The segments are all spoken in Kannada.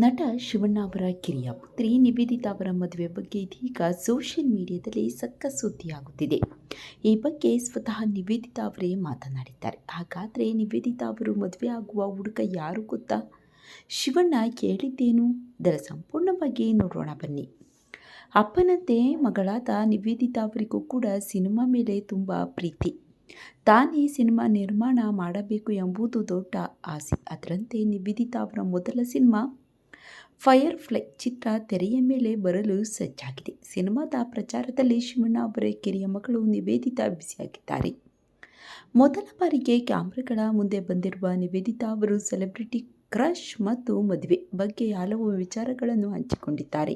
ನಟ ಶಿವಣ್ಣ ಅವರ ಕಿರಿಯ ಪುತ್ರಿ ನಿವೇದಿತಾ ಅವರ ಮದುವೆ ಬಗ್ಗೆ ಇದೀಗ ಸೋಷಿಯಲ್ ಮೀಡಿಯಾದಲ್ಲಿ ಸಕ್ಕ ಸುದ್ದಿಯಾಗುತ್ತಿದೆ ಈ ಬಗ್ಗೆ ಸ್ವತಃ ನಿವೇದಿತಾ ಅವರೇ ಮಾತನಾಡಿದ್ದಾರೆ. ಹಾಗಾದರೆ ನಿವೇದಿತಾ ಅವರು ಮದುವೆ ಆಗುವ ಹುಡುಗ ಯಾರು ಗೊತ್ತಾ? ಶಿವಣ್ಣ ಕೇಳಿದ್ದೇನು? ಇದರ ಸಂಪೂರ್ಣವಾಗಿ ನೋಡೋಣ ಬನ್ನಿ. ಅಪ್ಪನಂತೆ ಮಗಳಾದ ನಿವೇದಿತಾ ಅವರಿಗೂ ಕೂಡ ಸಿನಿಮಾ ಮೇಲೆ ತುಂಬ ಪ್ರೀತಿ. ತಾನೇ ಸಿನಿಮಾ ನಿರ್ಮಾಣ ಮಾಡಬೇಕು ಎಂಬುದು ದೊಡ್ಡ ಆಸೆ. ಅದರಂತೆ ನಿವೇದಿತಾ ಅವರ ಮೊದಲ ಸಿನಿಮಾ ಫೈರ್ ಫ್ಲೈ ಚಿತ್ರ ತೆರೆಯ ಮೇಲೆ ಬರಲು ಸಜ್ಜಾಗಿದೆ. ಸಿನಿಮಾದ ಪ್ರಚಾರದಲ್ಲಿ ಶಿವಣ್ಣ ಅವರ ಕಿರಿಯ ಮಗಳು ನಿವೇದಿತಾ ಬಿಸಿಯಾಗಿದ್ದಾರೆ ಮೊದಲ ಬಾರಿಗೆ ಕ್ಯಾಮ್ರಾಗಳ ಮುಂದೆ ಬಂದಿರುವ ನಿವೇದಿತಾ ಅವರು ಸೆಲೆಬ್ರಿಟಿ ಕ್ರಶ್ ಮತ್ತು ಮದುವೆ ಬಗ್ಗೆ ಹಲವು ವಿಚಾರಗಳನ್ನು ಹಂಚಿಕೊಂಡಿದ್ದಾರೆ.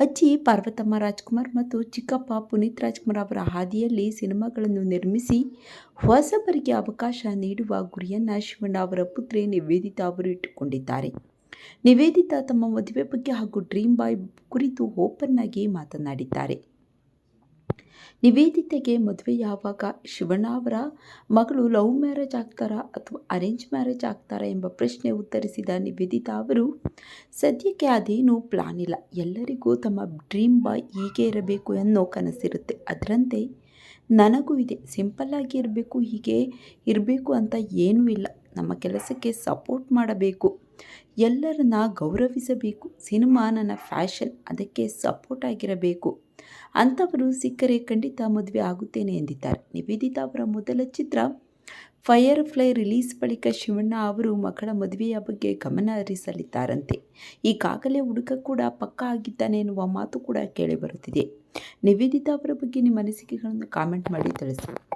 ಅಜ್ಜಿ ಪಾರ್ವತಮ್ಮ ರಾಜ್ಕುಮಾರ್ ಮತ್ತು ಚಿಕ್ಕಪ್ಪ ಪುನೀತ್ ರಾಜ್ಕುಮಾರ್ ಅವರ ಹಾದಿಯಲ್ಲಿ ಸಿನಿಮಾಗಳನ್ನು ನಿರ್ಮಿಸಿ ಹೊಸಬರಿಗೆ ಅವಕಾಶ ನೀಡುವ ಗುರಿಯನ್ನು ಶಿವಣ್ಣ ಅವರ ಪುತ್ರಿ ನಿವೇದಿತಾ ಅವರು ಇಟ್ಟುಕೊಂಡಿದ್ದಾರೆ. ನಿವೇದಿತಾ ತಮ್ಮ ಮದುವೆ ಬಗ್ಗೆ ಹಾಗೂ ಡ್ರೀಮ್ ಬಾಯ್ ಕುರಿತು ಓಪನ್ ಆಗಿ ಮಾತನಾಡಿದ್ದಾರೆ. ನಿವೇದಿತೆಗೆ ಮದುವೆ ಯಾವಾಗ, ಶಿವಣ್ಣ ಅವರ ಮಗಳು ಲವ್ ಮ್ಯಾರೇಜ್ ಆಗ್ತಾರಾ ಅಥವಾ ಅರೇಂಜ್ ಮ್ಯಾರೇಜ್ ಆಗ್ತಾರಾ ಎಂಬ ಪ್ರಶ್ನೆ ಉತ್ತರಿಸಿದ ನಿವೇದಿತಾ ಅವರು, ಸದ್ಯಕ್ಕೆ ಅದೇನೂ ಪ್ಲಾನ್ ಇಲ್ಲ. ಎಲ್ಲರಿಗೂ ತಮ್ಮ ಡ್ರೀಮ್ ಬಾಯ್ ಹೀಗೆ ಇರಬೇಕು ಅನ್ನೋ ಕನಸಿರುತ್ತೆ. ಅದರಂತೆ ನನಗೂ ಇದೆ. ಸಿಂಪಲ್ಲಾಗಿ ಇರಬೇಕು, ಹೀಗೆ ಇರಬೇಕು ಅಂತ ಏನೂ ಇಲ್ಲ. ನಮ್ಮ ಕೆಲಸಕ್ಕೆ ಸಪೋರ್ಟ್ ಮಾಡಬೇಕು. ಎಲ್ಲರನ್ನ ಗೌರವಿಸಬೇಕು. ಸಿನಿಮಾ ನನ್ನ ಫ್ಯಾಷನ್, ಅದಕ್ಕೆ ಸಪೋರ್ಟ್ ಆಗಿರಬೇಕು. ಅಂಥವರು ಸಿಕ್ಕರೆ ಖಂಡಿತ ಮದುವೆ ಆಗುತ್ತೇನೆ ಎಂದಿದ್ದಾರೆ. ನಿವೇದಿತಾ ಅವರ ಮೊದಲ ಚಿತ್ರ ಫೈರ್ ಫ್ಲೈ ರಿಲೀಸ್ ಬಳಿಕ ಶಿವಣ್ಣ ಅವರು ಮಕ್ಕಳ ಮದುವೆಯ ಬಗ್ಗೆ ಗಮನ ಹರಿಸಲಿದ್ದಾರಂತೆ. ಈಗಾಗಲೇ ಹುಡುಗ ಕೂಡ ಪಕ್ಕ ಆಗಿದ್ದಾನೆ ಎನ್ನುವ ಮಾತು ಕೂಡ ಕೇಳಿಬರುತ್ತಿದೆ ನಿವೇದಿತಾ ಅವರ ಬಗ್ಗೆ ನಿಮ್ಮ ಅನಿಸಿಕೆಗಳನ್ನು ಕಾಮೆಂಟ್ ಮಾಡಿ ತಿಳಿಸಿ.